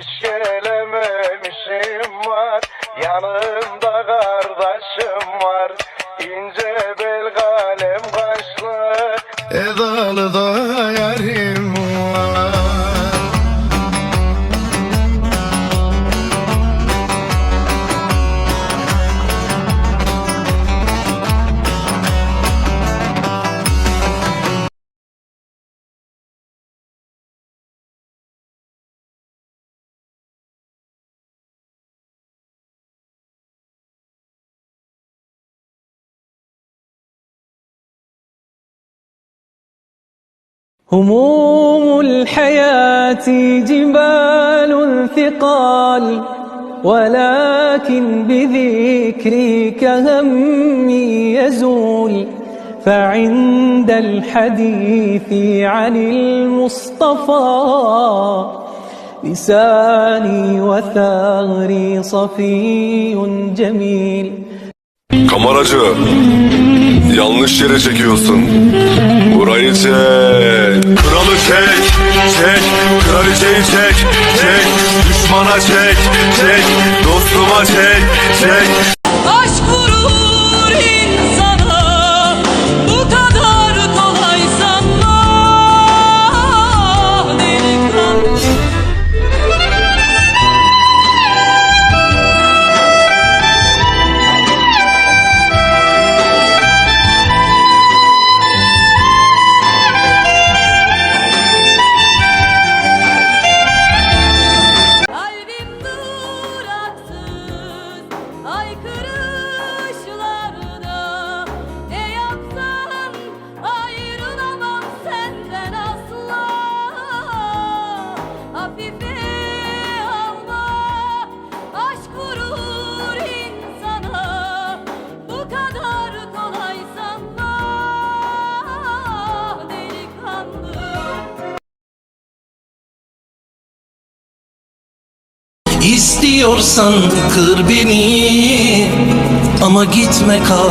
Hiç gelememişim var. Yanımda هموم الحياة جبال ثقال ولكن بذكرك همي يزول. فعند الحديث عن المصطفى لساني وثغري صفي جميل. Kameracı, yanlış yere çekiyorsun. Burayı çek. Kralı çek, çek. Kraliçeyi çek, çek. Düşmana çek, çek. Dostuma çek, çek. İstiyorsan kır beni ama gitme kal.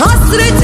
Hasretim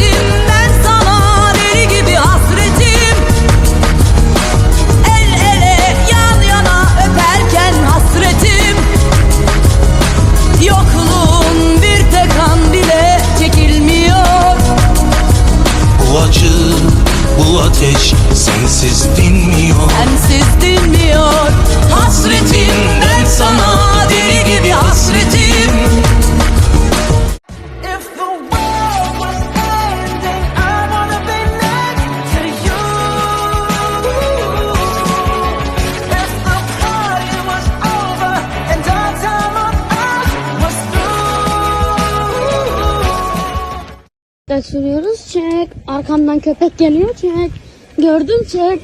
Da sürüyoruz çek. Arkamdan köpek geliyor çek. Gördüm çek.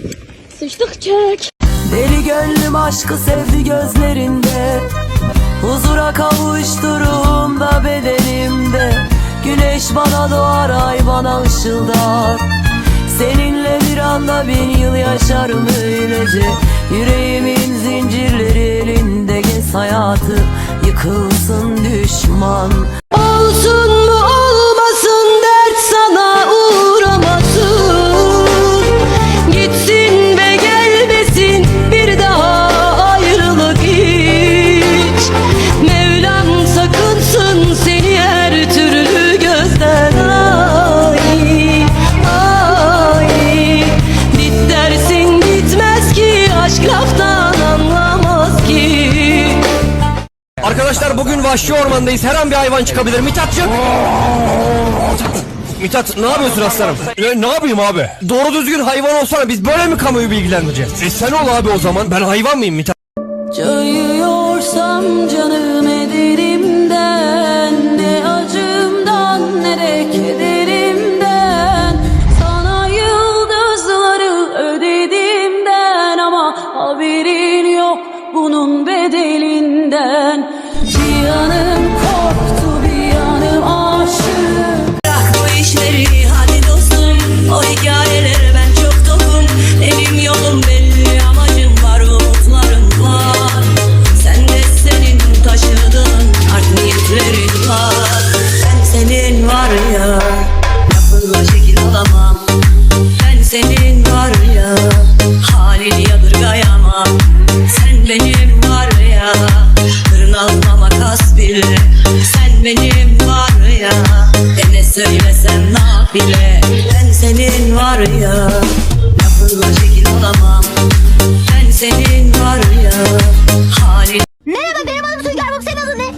Sıçtık çek. Deli gönlüm aşkı sevdi gözlerinde Huzura kavuşturuğumda bedenimde Güneş bana doğar ay bana ışıldar Seninle bir anda bin yıl yaşarım öylece Yüreğimin zincirleri elinde gez hayatı Yıkılsın düşman Olsun mu Bugün vahşi ormandayız. Her an bir hayvan çıkabilir. Mithatçık. Mithat ne yapıyorsun aslanım? E, ne yapayım abi? Doğru düzgün hayvan olsana biz böyle mi kamuoyu bilgilendireceğiz? E sen ol abi o zaman. Ben hayvan mıyım Mithat? Cayıyorsam canım benim var ya Dene söylesem nafile Ben senin var ya Lafınla şekil alamam Ben senin var ya Halin Merhaba benim adım Sülker Bak senin adın ne?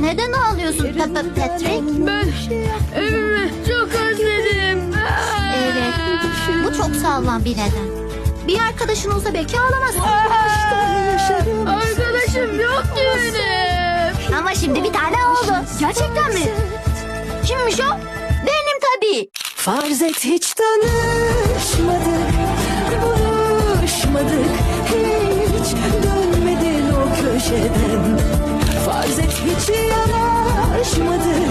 Neden ağlıyorsun Peppa Patrick? Ben evimi çok özledim. Evet. Bu çok sağlam bir neden. Bir arkadaşın olsa belki ağlamazsın. Arkadaşım yok ki benim. Ama şimdi bir tane oldu. Gerçekten mi? Kimmiş o? Benim tabii. Farz et hiç tanışmadık, buluşmadık, hiç dönmedin o köşeden. Farz et hiç yanaşmadık,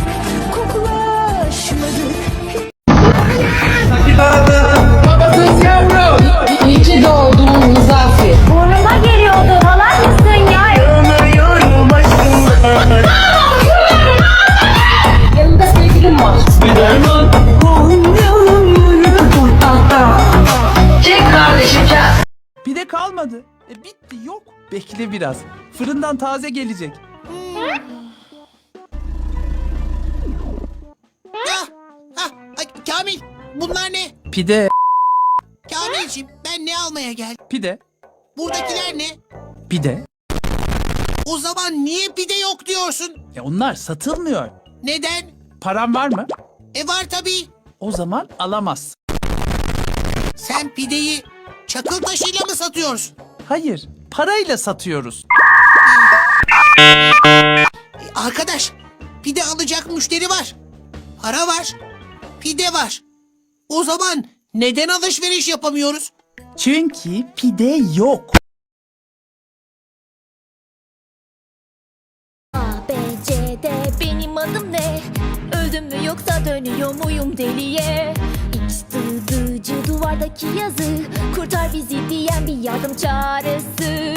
biraz. Fırından taze gelecek. Ah, ah, ay, Kamil bunlar ne? Pide. Kamilciğim ben ne almaya geldim? Pide. Buradakiler ne? Pide. O zaman niye pide yok diyorsun? E onlar satılmıyor. Neden? Param var mı? E var tabii. O zaman alamaz. Sen pideyi çakıl taşıyla mı satıyorsun? Hayır. Parayla satıyoruz. E, arkadaş pide alacak müşteri var. Para var. Pide var. O zaman neden alışveriş yapamıyoruz? Çünkü pide yok. A, B, C, D benim adım ne? Öldüm mü yoksa dönüyor muyum deliye? C duvardaki yazı Kurtar bizi diyen bir yardım çağrısı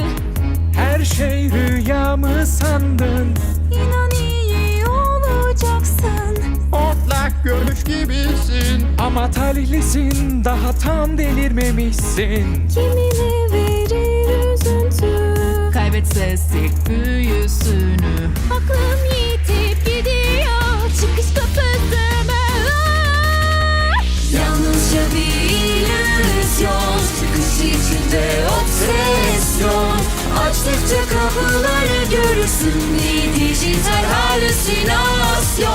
Her şey rüya mı sandın? İnan iyi olacaksın. Otlak görmüş gibisin Ama talihlisin daha tam delirmemişsin Kimine verir üzüntü. Kaybetse büyüsünü Aklım Yalnızca bir içinde obsesyon. Açtıkça kapıları görürsün. Bir dijital halüsinasyon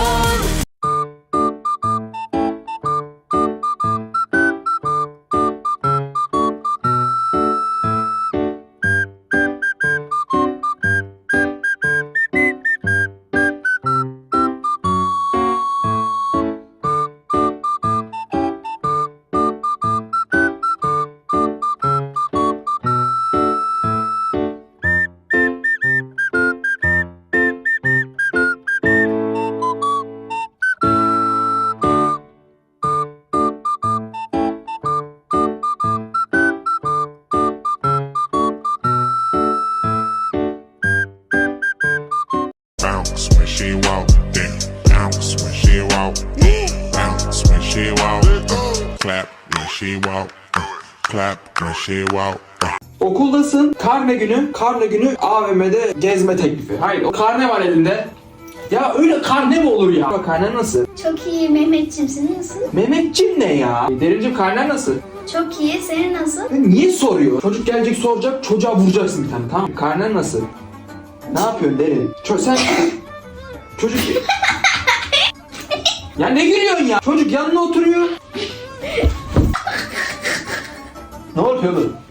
walk. uh. Okuldasın, karne günü, karne günü AVM'de gezme teklifi. Hayır, o karne var elinde. Ya öyle karne mi olur ya? Bak karne nasıl? Çok iyi Mehmetciğim senin nasıl? Mehmetçim ne ya? Derincim karne nasıl? Çok iyi senin nasıl? Ya niye soruyor? Çocuk gelecek soracak, çocuğa vuracaksın bir tane tamam mı? Karnen nasıl? Ne yapıyorsun derin? Ço sen... Çocuk... ya ne gülüyorsun ya? Çocuk yanına oturuyor. Ne oluyor oğlum?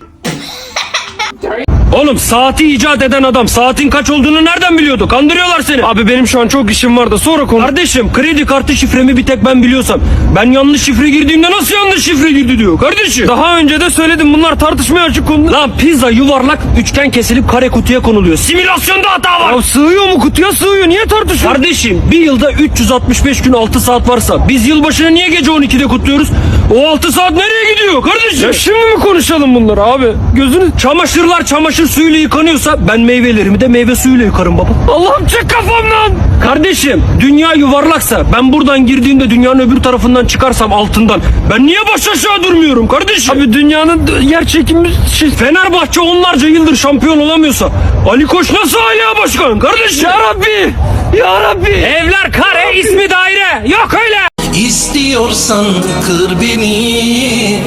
Oğlum saati icat eden adam saatin kaç olduğunu nereden biliyordu? Kandırıyorlar seni. Abi benim şu an çok işim var da sonra konu. Kardeşim kredi kartı şifremi bir tek ben biliyorsam. Ben yanlış şifre girdiğimde nasıl yanlış şifre girdi diyor kardeşim. Daha önce de söyledim bunlar tartışmaya açık konu. Lan pizza yuvarlak üçgen kesilip kare kutuya konuluyor. Simülasyonda hata var. Ya sığıyor mu kutuya sığıyor niye tartışıyorsun? Kardeşim bir yılda 365 gün 6 saat varsa biz yılbaşını niye gece 12'de kutluyoruz? O 6 saat nereye gidiyor kardeşim? Ya şimdi mi konuşalım bunları abi? Gözünü çamaşırlar çamaşır suyuyla yıkanıyorsa ben meyvelerimi de meyve suyuyla yıkarım baba. Allah'ım çık kafamdan. Kardeşim dünya yuvarlaksa ben buradan girdiğimde dünyanın öbür tarafından çıkarsam altından ben niye baş aşağı durmuyorum kardeşim? Abi dünyanın yer çekimi şey, Fenerbahçe onlarca yıldır şampiyon olamıyorsa Ali Koç nasıl hala başkan kardeşim? Ya Rabbi ya Rabbi. Evler kare ismi daire yok öyle. İstiyorsan kır beni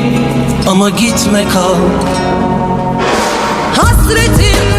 ama gitme kal. Hasretimden